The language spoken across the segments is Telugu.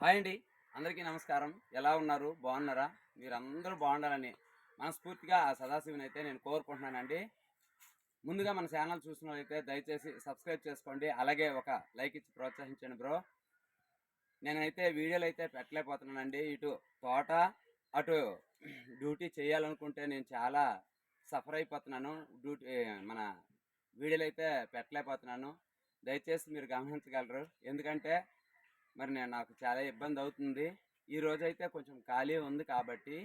హాయ్ అండి. అందరికీ నమస్కారం. ఎలా ఉన్నారు? బాగున్నారా? మీరు అందరూ బాగుండాలని మనస్ఫూర్తిగా ఆ సదాశివుని అయితే నేను కోరుకుంటున్నానండి. ముందుగా మన ఛానల్ చూసిన అయితే దయచేసి సబ్స్క్రైబ్ చేసుకోండి. అలాగే ఒక లైక్ ఇచ్చి ప్రోత్సహించండి బ్రో. నేనైతే వీడియోలు అయితే పెట్టలేకపోతున్నానండి. ఇటు తోట అటు డ్యూటీ చేయాలనుకుంటే నేను చాలా సఫర్ అయిపోతున్నాను. డ్యూటీ మన వీడియోలు అయితే పెట్టలేకపోతున్నాను. దయచేసి మీరు గమనించగలరు. ఎందుకంటే మరి నేను నాకు చాలా ఇబ్బంది అవుతుంది. ఈ అయితే కొంచెం ఖాళీ ఉంది కాబట్టి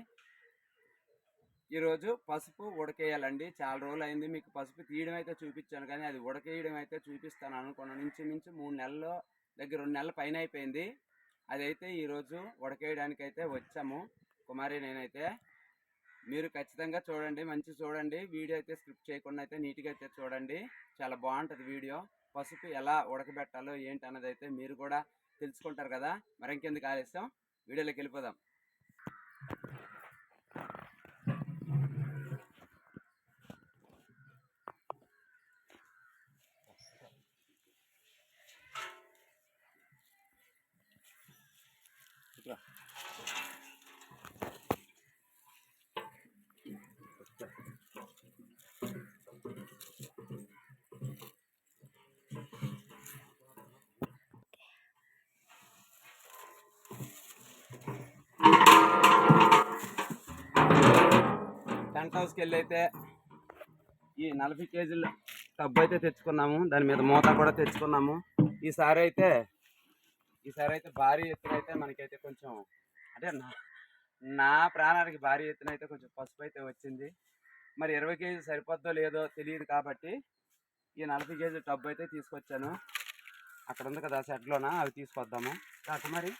ఈరోజు పసుపు ఉడకేయాలండి. చాలా రోజులు అయింది మీకు పసుపు తీయడం అయితే చూపించాను కానీ అది ఉడకేయడం అయితే చూపిస్తాను అనుకున్న నుంచి మించి మూడు నెలల్లో దగ్గర రెండు నెలల పైన అయిపోయింది. అదైతే ఈరోజు ఉడకేయడానికి అయితే వచ్చాము. కుమారి నేనైతే మీరు ఖచ్చితంగా చూడండి మంచి చూడండి. వీడియో అయితే స్క్రిప్ట్ చేయకుండా అయితే నీట్గా అయితే చూడండి. చాలా బాగుంటుంది వీడియో. పసుపు ఎలా ఉడకబెట్టాలో ఏంటి అన్నది అయితే మీరు కూడా తెలుసుకుంటారు కదా. మరి ఇంకెందుకు ఆలస్యం? వీడియోలోకి వెళ్ళిపోదాం. టెంట్ హౌస్కి వెళ్ళి అయితే ఈ నలభై కేజీల టబ్బు అయితే తెచ్చుకున్నాము. దాని మీద మూత కూడా తెచ్చుకున్నాము. ఈసారి అయితే ఈసారి అయితే భారీ ఎత్తున అయితే మనకైతే కొంచెం అంటే నా నా ప్రాణానికి భారీ ఎత్తున అయితే కొంచెం పసుపు అయితే వచ్చింది. మరి ఇరవై కేజీలు సరిపోద్దో లేదో తెలియదు కాబట్టి ఈ నలభై కేజీల టబ్బు అయితే తీసుకొచ్చాను. అక్కడ ఉంది కదా షెడ్లోన? అవి తీసుకొద్దాము. కాక మరి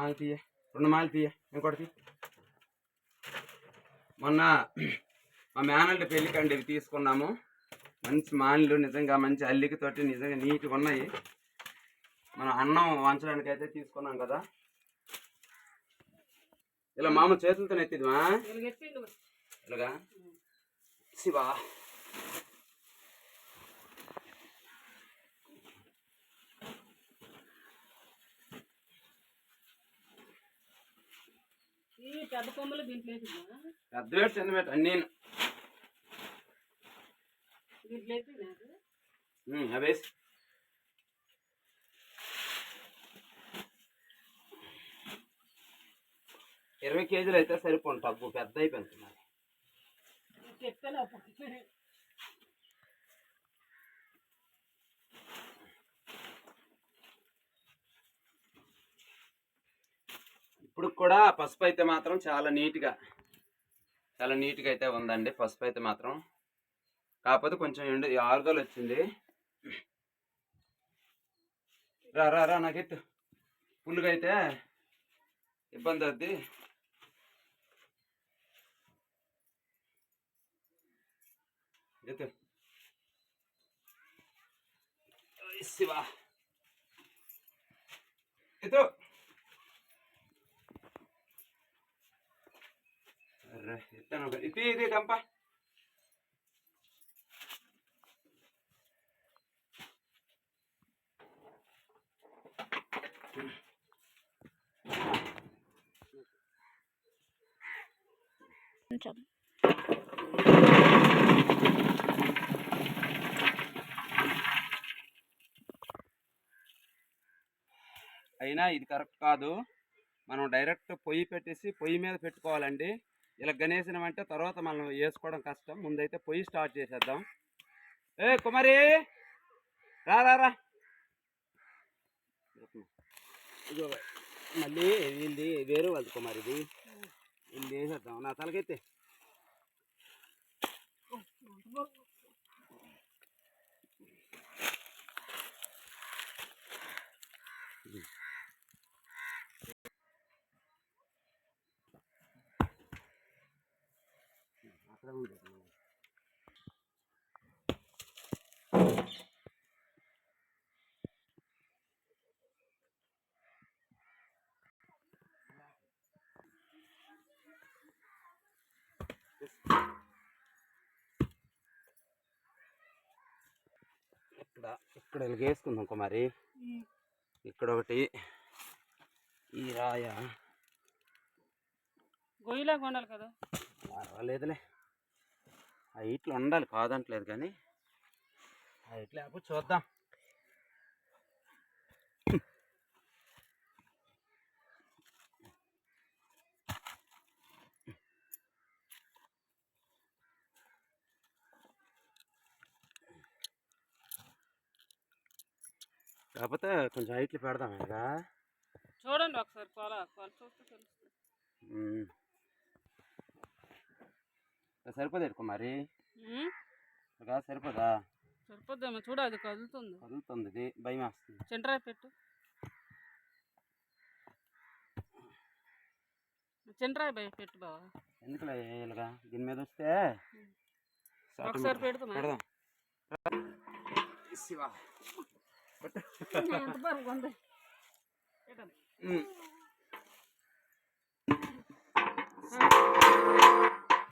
మరి మాలు తీయ రెండు మాలు తీయ ఇంకోటి మొన్న మా మేనల్డ్ పెళ్ళికండి ఇవి తీసుకున్నాము. మంచి మాన్లు నిజంగా మంచి అల్లికతోటి నిజంగా నీట్గా ఉన్నాయి. మనం అన్నం వంచడానికి అయితే తీసుకున్నాం కదా. ఇలా మామూలు చేతులతో ఎత్తిదిమా ఇలాగా? శివా. ఈ పెద్ద కొమ్మలు దీంట్లో పెద్ద చిన్న అవేసి ఇరవై కేజీలు అయితే సరిపోను టబ్బు పెద్ద అయిపోయింది మరి. కూడా పసుపు అయితే మాత్రం చాలా నీట్గా చాలా నీట్గా అయితే ఉందండి. పసుపు అయితే మాత్రం. కాకపోతే కొంచెం ఎండు ఈ ఆరుదలు వచ్చింది. రా రా రా నాకెత్తు పుల్లుగా అయితే ఇబ్బంది అవుద్ది. ఎత్తు. శివా. ఎత్తు అర్రే ఎత్తాను ఒక- ఇది ఇది కంప కొంచెం అయినా ఇది కరెక్ట్ కాదు మనం డైరెక్ట్ పొయ్యి పెట్టేసి పొయ్యి మీద పెట్టుకోవాలండి ఇలా గణేసినామంటే తర్వాత మనం వేసుకోవడం కష్టం. ముందైతే పొయ్యి స్టార్ట్ చేసేద్దాం. ఏ కుమారి! రా రా రా. మళ్ళీ వీళ్ళది వేరే వాళ్ళది కుమారిది. వీళ్ళు వేసేద్దాం నా తలకైతే. ఇక్కడ ఇక్కడ వేసుకుందాం కుమారి. ఇక్కడ ఒకటి ఈ రాయ. గొయ్యిలా కొండాలి కదా? పర్వాలేదులే ఆ ఇట్లు ఉండాలి కాదంటలేదు కానీ. ఆ ఇట్లు లేకపోతే చూద్దాం. కాకపోతే కొంచెం హైట్లు పెడదాం ఇక. చూడండి ఒకసారి కొల కొల చూస్తే తెలుస్తుంది. సరిపోదు కుమారి ఉమ్, ఇక సరిపోదా? సరిపోద్దేమో చూడు అది కదులుతుంది. కదులుతుంది భయం వేస్తుంది. చింటరాయి పెట్టు. చింటరాయి బయ పెట్టు బావా. ఎందుకులే ఇలాగా? దీని మీద వస్తే ఒకసారి పెడదాం. శివ. పెట్టండి.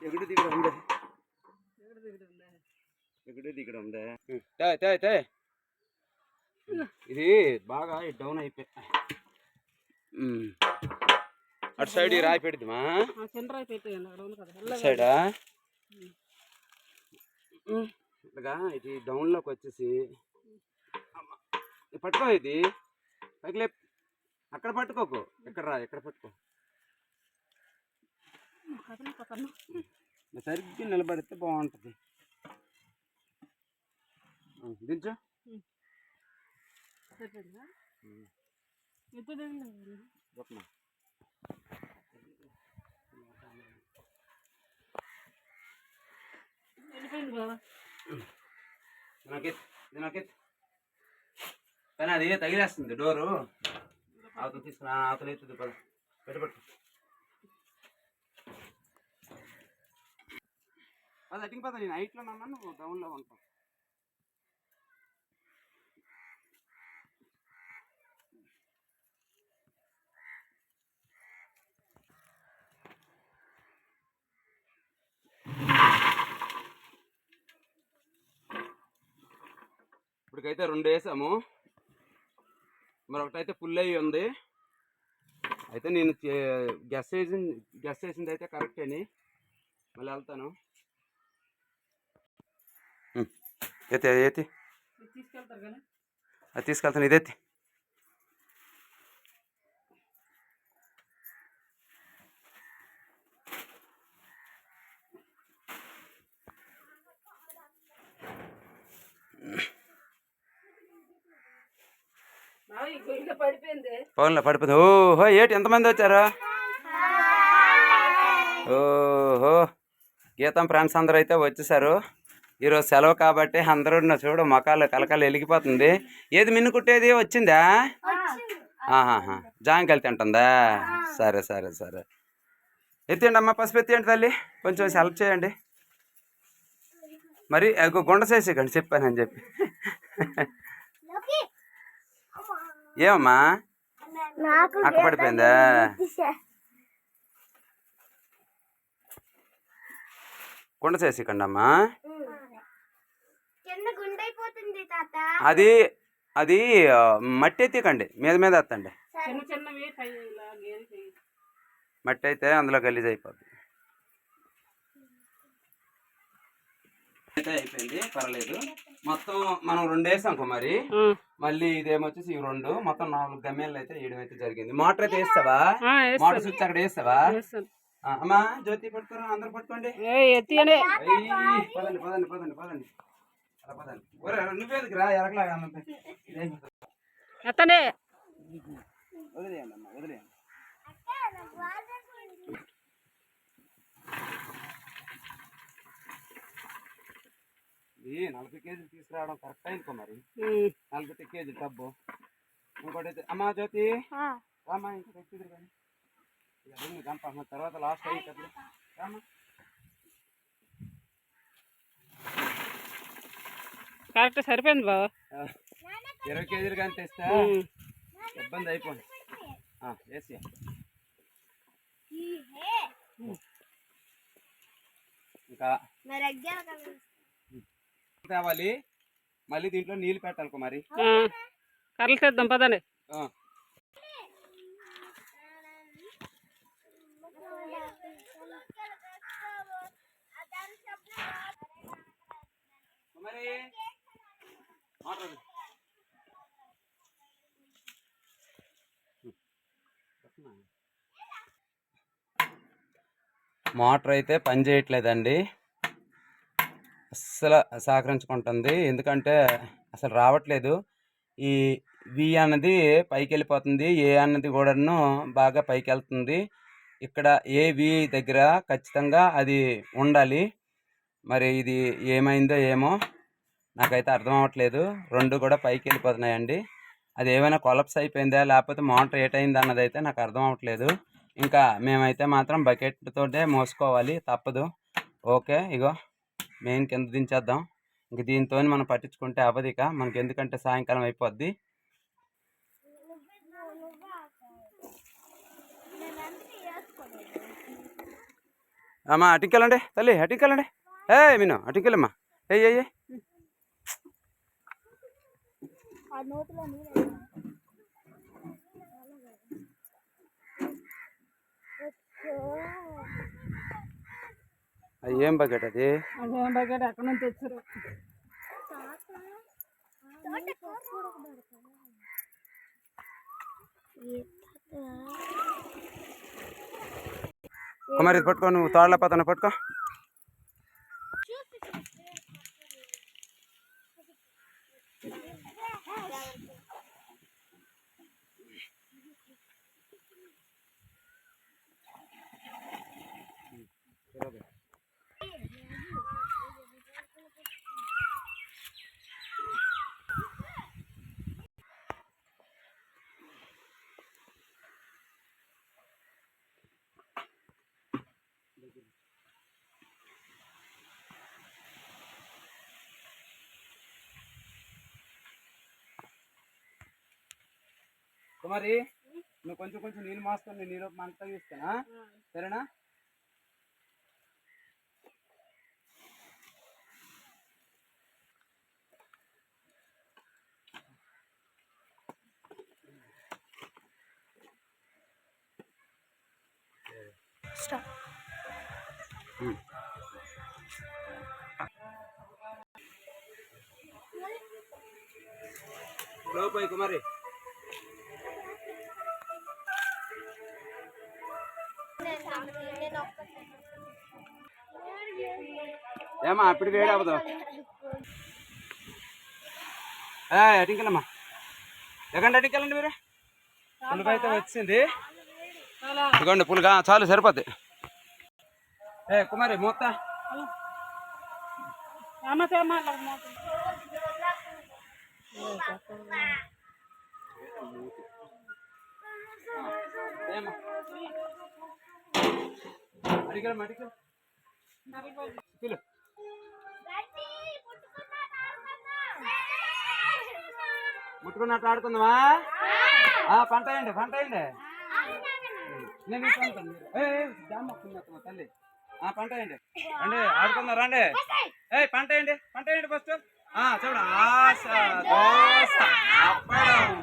ఎగుడు దిగుడు ఉంది ఎగుడు దిగుడు ఇది బాగా డౌన్ అయిపోయి. అటు సైడ్ రాయి ఎల్లగా సైడా. ఇలాగా ఇది డౌన్లోకి వచ్చేసి. పట్టుకో ఇది. పైకి లేప్. అక్కడ పట్టుకోకు. ఎక్కడ రా ఎక్కడ పట్టుకో. సరిగ్గా నిలబడితే బాగుంటుంది. దించు. కానీ అది తగిలేస్తుంది డోరు. అవతల తీసుకుని అవతల పద. పెట్టుబట్టు అది అటికి పద నేను హైట్లో ఉన్నా నువ్వు డౌన్లో ఉంటావు. ఇప్పటికైతే రెండు వేసాము. మరొకటైతే ఫుల్ అయ్యి ఉంది. అయితే నేను గెస్ వేసి గెస్ వేసింది అయితే కరెక్ట్ అని మళ్ళీ వెళ్తాను. ఎత్తి ఎత్తి ఇది తీసుకెళ్తారు కానీ అది తీసుకెళ్తాను గొయ్యిలో పడిపోయింది. పవన్లో పడిపోతుంది ఓహో ఏటి ఎంతమంది వచ్చారు? ఓహో గీతం ఫ్రెండ్స్ అందరూ అయితే వచ్చేసారు. ఈరోజు సెలవు కాబట్టి అందరూ చూడు మొఖాలు కలకలు వెలిగిపోతుంది. ఏది మిన్ను కుట్టేది వచ్చిందా? ఆహాహా జాంకాయలు తింటుందా? సరే సరే సరే. ఎత్తియండి అమ్మ పసుపు ఎత్తియండి తల్లి. కొంచెం హెల్ప్ చేయండి. మరి గుండ చేసేకండి చెప్పానని చెప్పి. ఏమమ్మా? అక్క పడిపోయిందా? గుండ చేసేకండి అమ్మా అది అది మట్టి ఎత్తికండి మీద మీద ఎత్తండి. మట్టి అయితే అందులో గలీజ్ అయిపోద్ది. అయితే అయిపోయింది పర్వాలేదు. మొత్తం మనం రెండు వేసాం కుమారి మళ్ళీ ఇదేమొచ్చేసి ఈ రెండు. మొత్తం నాలుగు గమ్యాలు అయితే వేయడం అయితే జరిగింది. మోటార్ అయితే వేస్తావా? మోటార్. స్విచ్ అక్కడ వేస్తావా? అమ్మా జ్యోతి పట్టుకోరా అందరు పట్టుకోండి. పదండి పదండి పదండి పదండి. నువ్వేదికి రా ఎరకలాగా. ఎత్తండి వదిలేయండి అమ్మా వదిలేయండి. ఇది నలభై కేజీలు తీసుకురావడం కరెక్ట్ అయింది మరి. నలభై కేజీ డబ్బు. ఇంకోటి అమ్మా జ్యోతి. రామా ఇంకోటి ఎక్కిదురు కానీ ఇక తర్వాత లాస్ట్ అయ్యేటప్పుడు రామా కరెక్ట్ సరిపోయింది బావ. ఆ, ఇరవై కేజీలు కానీ తెస్తే. ఇబ్బంది అయిపోయింది వేసి. ఇంకా మరి తేవాలి మళ్ళీ దీంట్లో నీళ్ళు పెట్టాలి కుమారి. ఆ, కర్రలు తెద్దాం పదండి ఆ. మోటార్ అయితే పని చేయట్లేదండి. అస్సలు సహకరించుకుంటుంది. ఎందుకంటే అసలు రావట్లేదు. ఈ వి అన్నది పైకి వెళ్ళిపోతుంది. ఏ అన్నది కూడాను బాగా పైకి వెళ్తుంది. ఇక్కడ ఏ వి దగ్గర ఖచ్చితంగా అది ఉండాలి. మరి ఇది ఏమైందో ఏమో నాకైతే అర్థం అవ్వట్లేదు. రెండు కూడా పైకి వెళ్ళిపోతున్నాయండి. అది ఏమైనా కొలప్స్ అయిపోయిందా? లేకపోతే మోటార్ ఏటైందా అన్నది అయితే నాకు అర్థం అవ్వట్లేదు. ఇంకా మేమైతే మాత్రం బకెట్తోటే మోసుకోవాలి. తప్పదు. ఓకే ఇగో మెయిన్ కింద దించేద్దాం. ఇంక దీంతో మనం పట్టించుకుంటే అవ్వదు ఇక. మనకి ఎందుకంటే సాయంకాలం అయిపోద్ది. అమ్మా అటుకెళ్ళండి. తల్లి అటుకెళ్ళండి. ఏ మీను అటుకెళ్ళమ్మా. ఏ ఏ ఆ నోటిలో నీళ్ళు ఏం బకెట్ అది? అదేం బకెట్? ఎక్కడి నుంచి తెచ్చారు. కుమారి పట్టుకో నువ్వు తోడలేకపోతాను పట్టుకో. కుమారి నువ్వు కొంచెం కొంచెం నీళ్ళు మోస్తాను నేను నీళ్ళు మంట తీస్తానా? సరేనా. లోపై కుమారి. ఏమా అప్పుడు వేడి అవ్వదు. అటింకెళ్ళమ్మా ఎక్కడ అటింకెళ్ళండి మీరు. పులుగా అయితే వచ్చింది. ఇదిగోండి పులుగా. చాలు సరిపోద్ది. ఏ కుమారి మూత. ఏమ తేమ అలా అడిగలమ్మా అడిగల ముట్టుకున్నట్టు ఆడుకుందామా? ఆ, పంట వేయండి పంట వేయండి. నేను ఇటు ఉంటాను. ఏ ఏ, జామ వస్తుంది అత్తమ్మ, తల్లి. ఆ పంట వేయండి. అండి ఆడుకుందాం రండి. ఏ పంట వేయండి పంట వేయండి ఫస్ట్ ఆ చూడు ఆశ దోశ అప్పడం.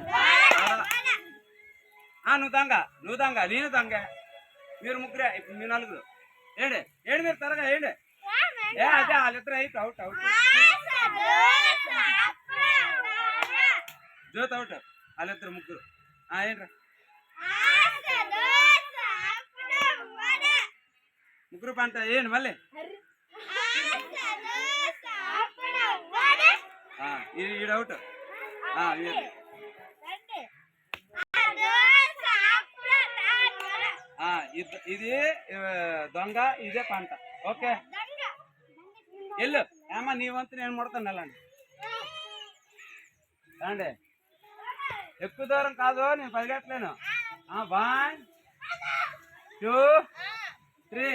ఆ నువ్వు దంగ నువ్వు దంగ నేను దంగ. మీరు ముగ్గురే ఇప్పుడు మీ నలుగురు. ఏండి ఏండి మీరు త్వరగా ఏండి. ఏ అదే వాళ్ళిద్దరు అయితే అవుట్ అవుట్ జ్యోతి ఉంటారు వాళ్ళిద్దరు ముగ్గురు. ఏంట్రా? ముగ్గురు పంట ఏంటి మళ్ళీ. ఆ, ఇది ఈడు అవుట్ ఇది. దొంగ ఇదే పంట. ఓకే. వెళ్ళు. ఏమా నీ వంతు నేను ముడతాను వెళ్ళండి. రండి. ఎక్కువ దూరం కాదు నేను పరిగెట్టలేను వన్ టూ త్రీ.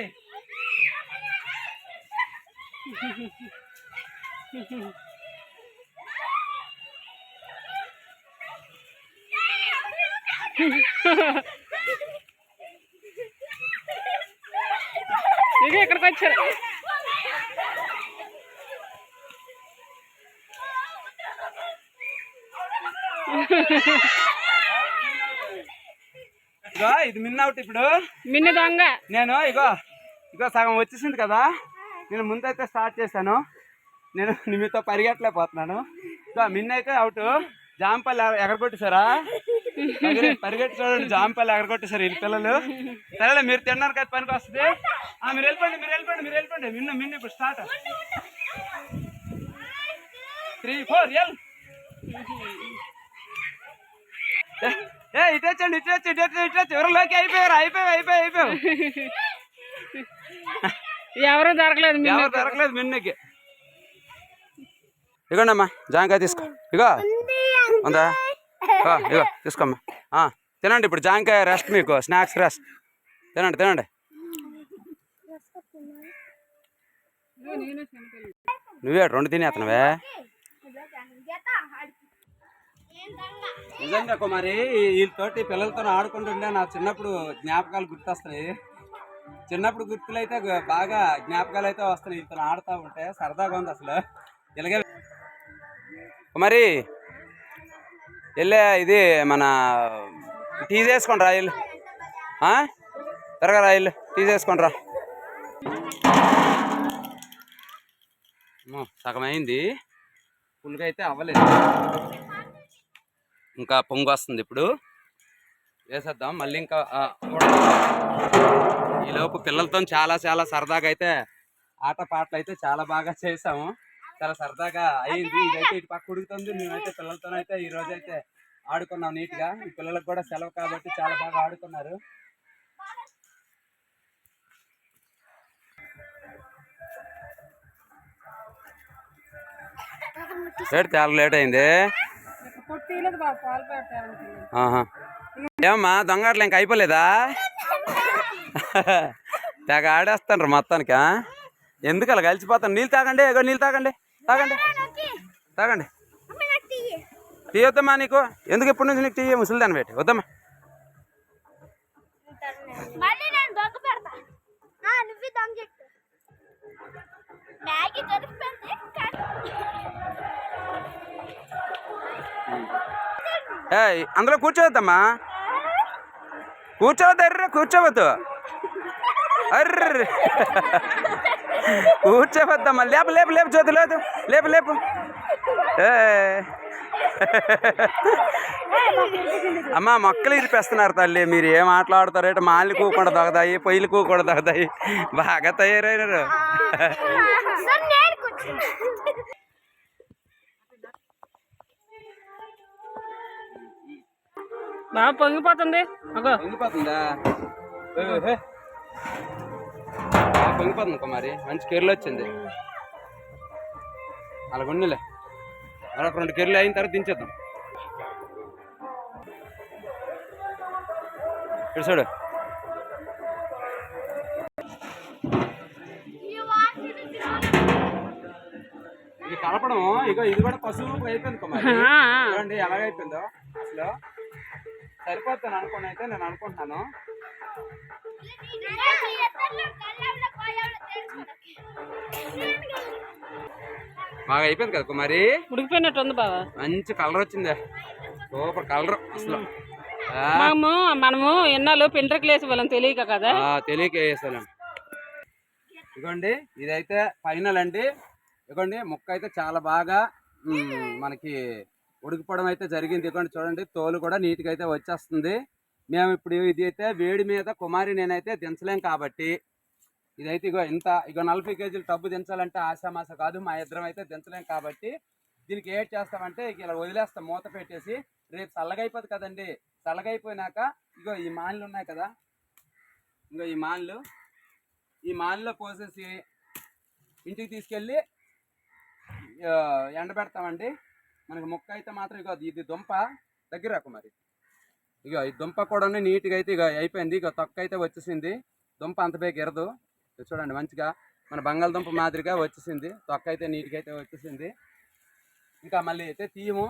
ఇక ఇక్కడికి వచ్చారు. ఇగో ఇది మిన్ అవుట్ ఇప్పుడు. మిన్ని దొంగ. నేను ఇగో ఇగో సగం వచ్చేసింది కదా. నేను ముందైతే స్టార్ట్ చేశాను. నేను మీతో పరిగెట్టలేకపోతున్నాను. ఇగో మిన్ అయితే అవుట్. జాంపల్లి ఎగ- ఎగరగొట్టేశారా? ఎగిరి- పరిగెట్టి చూడండి జాంపల్లి ఎగరగొట్టేశారు వీళ్ళ పిల్లలు. సరేలే మీరు తిన్నారు కదా పనికి వస్తుంది. ఆ, మీరు వెళ్ళిపోండి మీరు వెళ్ళిపోండి మీరు వెళ్ళిపోండి. మిన్ను మిన్ను ఇప్పుడు స్టార్ట్. Three four L. ఏ ఇటు వచ్చండి ఇటు వచ్చి ఇటు వచ్చి ఇటు వచ్చి ఎవరిలోకి? అయిపోయారు అయిపోయావు అయిపోయావు అయిపోయావు ఎవరు దొరకలేదు ఎవరు దొరకలేదు మిన్నుకి. ఇగోండి అమ్మా జాంకాయ తీసుకో. ఇగో. ఉందా ఇగో తీసుకోమ్మా. ఆ, తినండి ఇప్పుడు జాంకాయ రెస్ట్ మీకు స్నాక్స్ రెస్ట్ తినండి తినండి. నువ్వే రెండు తినేస్తున్నావే. నిజంగా కుమారి వీళ్ళతోటి పిల్లలతో ఆడుకుంటుంటే నా చిన్నప్పుడు జ్ఞాపకాలు గుర్తొస్తాయి. చిన్నప్పుడు గుర్తులు అయితే బాగా జ్ఞాపకాలు అయితే వస్తున్నాయి వీళ్ళతో ఆడుతూ ఉంటే సరదాగా ఉంది అసలు. ఇలాగే కుమారి వెళ్ళే ఇది మన టీ చేసుకోండి రా ఇల్లు త్వరగా రా ఇల్లు టీ చేసుకోండి రా. సగమైంది. ఫుల్గా అయితే అవ్వలేదు. ఇంకా పొంగు వస్తుంది ఇప్పుడు. వేసేద్దాం. మళ్ళీ ఇంకా ఈలోపు పిల్లలతో చాలా చాలా సరదాగా అయితే ఆట పాటలు అయితే చాలా బాగా చేసాము. చాలా సరదాగా అయింది. ఇదైతే ఇటు పక్క ఉడుకుతుంది. మేమైతే పిల్లలతోనైతే ఈ రోజు అయితే ఆడుకున్నాం నీట్గా. ఈ పిల్లలకు కూడా సెలవు కాబట్టి చాలా బాగా ఆడుకున్నారు. లేట్ చాలా లేట్ అయింది. ఏమమ్మా దొంగట్లు ఇంకా అయిపోలేదా? తెగ ఆడేస్తాను మొత్తానికి? ఎందుకు అలా కలిసిపోతాను నీళ్ళు తాగండి ఇగో నీళ్ళు తాగండి తాగండి తాగండి. టీ వద్దమ్మా నీకు? ఎందుకు ఎప్పటి నుంచి నీకు టీ ముసలిదాన్ని పెట్టి వద్దమ్మా. మళ్ళీ నేను దొంగ పెడతా. ఆ, నువ్వే దొంగ పెట్టు. మ్యాగీ దొరికిపోయింది కానీ ఏ అందులో కూర్చోవద్దమ్మా. కూర్చోవద్దు అర్రే కూర్చోవద్దు. అర్రే కూర్చోవద్దమ్మా. లేపు లేపు లేపు చోదు లేదు లేపు లేపు. ఏ అమ్మా మొక్కలు ఇరిపేస్తున్నారు తల్లి. మీరు ఏం మాట్లాడతారు మాలి కూకుండా దొగదాయి పొయ్యిలు కూకుండా దొగదాయి బాగా తయారైనారు. బాగా పొంగిపోతుంది. అగో. పొంగిపోతుందా? కుమారి మంచి కెర్లు వచ్చింది. అలా గుండెలే మరొక రెండు కెర్లు అయిన తర్వాత దించేద్దాం. చూడు. ఇది కలపడం ఇగో ఇది కూడా పశువు అయిపోయింది కుమారి. చూడండి ఎలాగైపోయిందో. అసలు సరిపోతాను అనుకుని అయితే నేను అనుకుంటున్నాను బాగా అయిపోయింది కదా కుమారి? ఉడికిపోయినట్టు ఉంది బావా. మంచి కలర్ వచ్చింది. సూపర్ కలర్ అసలు. మనము మనము ఎన్నాళ్ళు పింటర్కి వేసి వాళ్ళని తెలియక కదా? తెలియక వేసాను. ఇదిగోండి ఇదైతే ఫైనల్ అండి. ఇదిగోండి ముక్క అయితే చాలా బాగా మనకి ఉడికిపోవడం అయితే జరిగింది. ఇదిగోండి చూడండి తోలు కూడా నీట్గా అయితే వచ్చేస్తుంది. మేము ఇప్పుడు ఇది అయితే వేడి మీద కుమారి నేనైతే దించలేం కాబట్టి ఇదైతే ఇగో ఇంత ఇగో నలభై కేజీలు టబ్బు దించాలంటే ఆశామాస కాదు మా ఇద్దరం అయితే దించలేం కాబట్టి దీనికి ఏం చేస్తామంటే ఇక ఇలా వదిలేస్తాం మూత పెట్టేసి. రేపు చల్లగైపోదు కదండి. చల్లగైపోయినాక ఇగో ఈ మాన్లు ఉన్నాయి కదా. ఇగో ఈ మాన్లు. ఈ మాన్లో పోసేసి ఇంటికి తీసుకెళ్ళి ఎండబెడతామండి. మనకి ముక్క అయితే మాత్రం ఇగో ఇది దుంప దగ్గర రాకు మరి. ఇక ఈ దుంప కూడా నీట్గా అయితే ఇక అయిపోయింది. ఇక తొక్క అయితే వచ్చేసింది. దుంప అంత బేగ ఎరదు. చూడండి మంచిగా మన బంగాళదుంప మాదిరిగా వచ్చేసింది. తొక్క అయితే నీట్గా అయితే వచ్చేసింది. ఇంకా మళ్ళీ అయితే తీయము.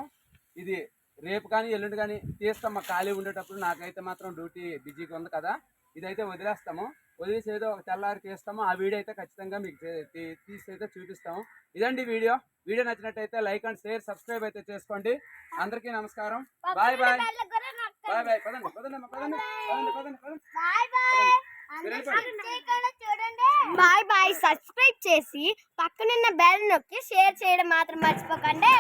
ఇది రేపు కానీ ఎల్లుండి కానీ తీస్తాం మాకు ఖాళీ ఉండేటప్పుడు నాకైతే మాత్రం డ్యూటీ బిజీగా ఉంది కదా. ఇదైతే వదిలేస్తాము. వదిలేసి ఏదో ఒక తెల్లారి తీస్తాము ఆ వీడియో అయితే ఖచ్చితంగా మీకు తీసి అయితే చూపిస్తాము. ఇదండి వీడియో. వీడియో నచ్చినట్టయితే లైక్ అండ్ షేర్ సబ్స్క్రైబ్ అయితే చేసుకోండి. అందరికీ నమస్కారం. Bye bye. Bye bye. పదండి పదండి అమ్మ, పదండి పదండి పదండి పదండి. Bye bye. సబ్స్క్రైబ్ చేసి పక్కనున్న బెల్ నొక్కి షేర్ చేయడం మాత్రం మర్చిపోకండి.